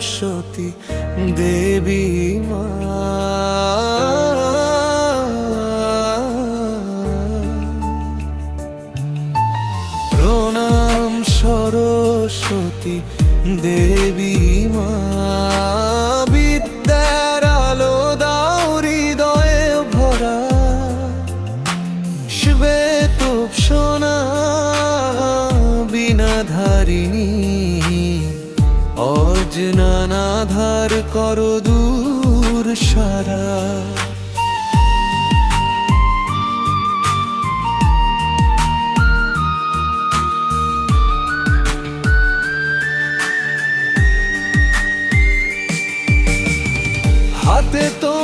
সতী দেবী মা। প্রণাম সরস্বতী দেবী মা। বিদ্যার আলো হৃদয়ে ভরা। শ্বেত সোনা বিনাধারিণী অজনানাধার কর দূর সারা। হাতে তোমার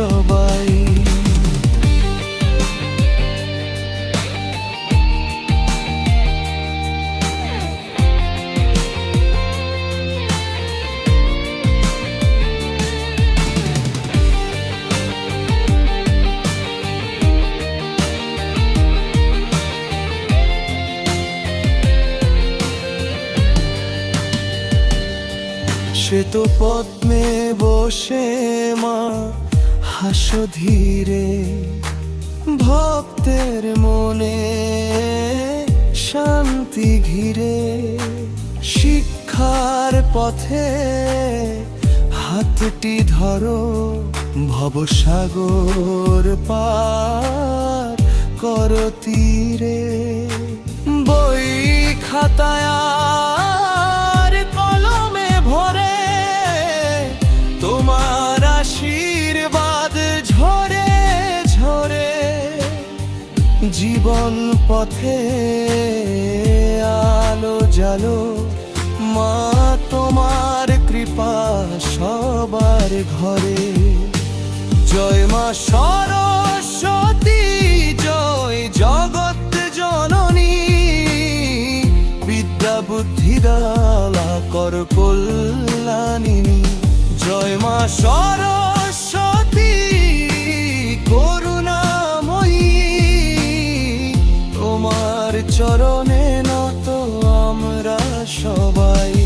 সবাই। শ্বেত পদ্মে বসে মা হাসো ধীরে ভক্তের মনে শান্তি ঘিরে শিক্ষার পথে হাতটি ধরো ভবসাগর পার কর তীরে। বই খাতায় জীবন পথে আলো জালো। মা, তোমার কৃপা সবার ঘরে। জয় মা সরস্বতী, জয় জগৎ জননী। বিদ্যা বুদ্ধি দালা কর কল্যাণিনী। জয় মা সরস্বতী। সবাই